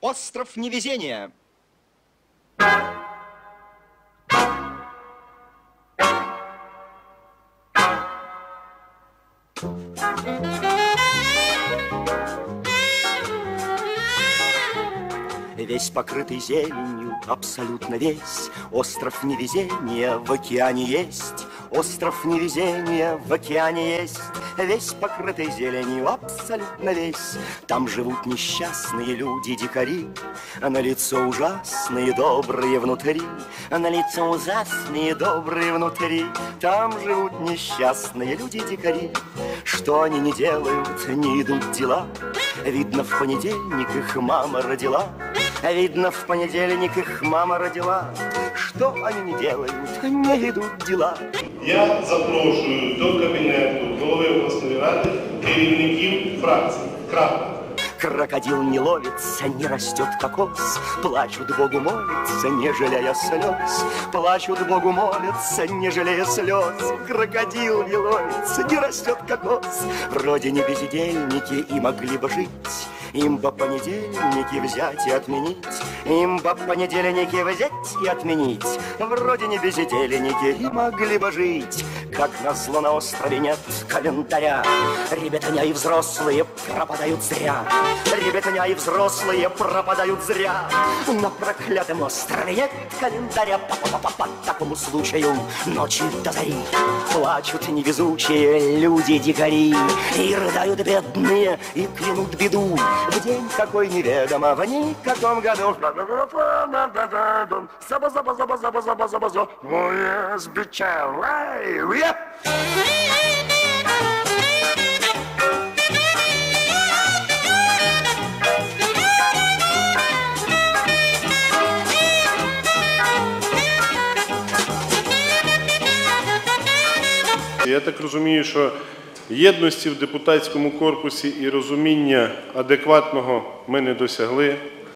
Остров невезения. Весь покрытый зеленью, абсолютно весь Остров невезения в океане есть Остров невезения в океане есть Весь покрытый зеленью, абсолютно весь. Там живут несчастные люди, дикари А на лицо ужасные, добрые внутри. А на лицо ужасные, добрые внутри. Там живут несчастные люди, дикари. Что они не делают, не идут дела. Видно, в понедельник их мама родила Видно, в понедельник их мама родила Что они не делают, не идут дела Я запрошую до кабінету голови обласної ради керівників фракцій. Крапка. Крокодил не ловится, не растет кокос Плачут Богу молятся, не жалея слез Плачут Богу молятся, не жалея слез Крокодил не ловится, не растет кокос Вроде не бездельники и могли бы жить им бы понедельники взять и отменить. Им бы понедельники взять и отменить. Вроде не бездельники и могли бы жить Как назло на острове нет календаря. Ребятня и взрослые пропадают зря. Ребятня и взрослые пропадают зря. На проклятом острове нет календаря. По, -по, -по, по такому случаю ночи до зари. Плачут невезучие люди-дикари И рыдают бедные, и клянут беду. В день какой неведомо, в никаком году. Заба, заба, заба, сбичай, Я так розумію, що єдності в депутатському корпусі і розуміння адекватного ми не досягли.